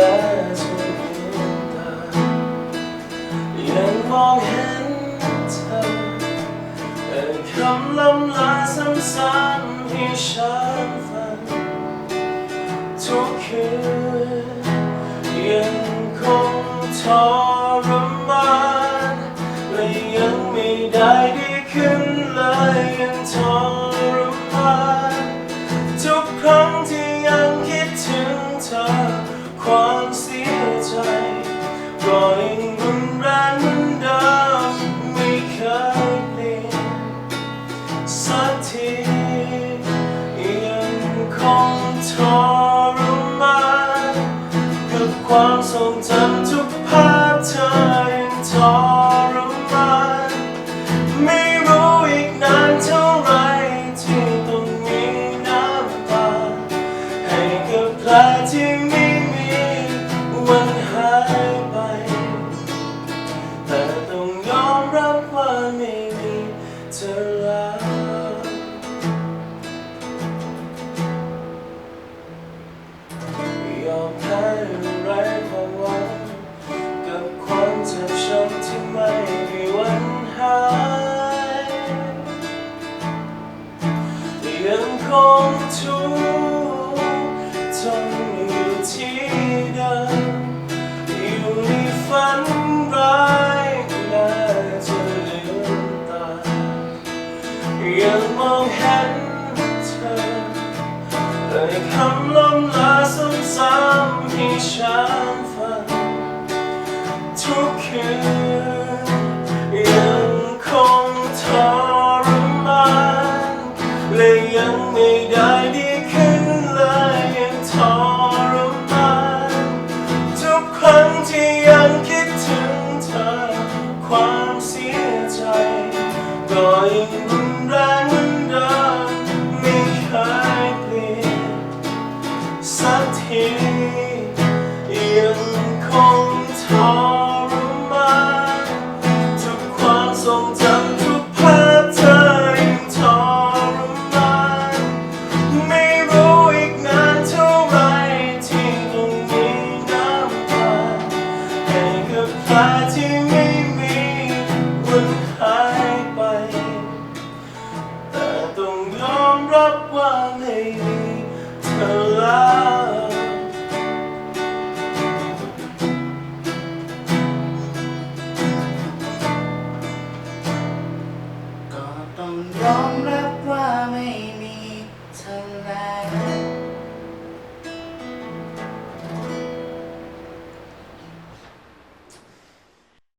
และสุดดวงตายังมองเห็นเธอแต่คำลำลาซ้ำๆที่ฉันฟังทุกคืน ความเสียใจก็ยังรุนแรงเหมือนเดิมไม่เคยเปลี่ยนสักทียังคงทรมานกับความทรงจำ turn around. องเห็นเธอเลยคำล้มลาซ้ำๆที่ฉันฟังทุกคืนยังคงทรมานและยังไม่ได้ดีขึ้นเลยยังทรมานทุกครั้งที่ยังคิดถึงเธอความเสียใจก็ยัง สักทียังคงทรมานทุกความทรงจำ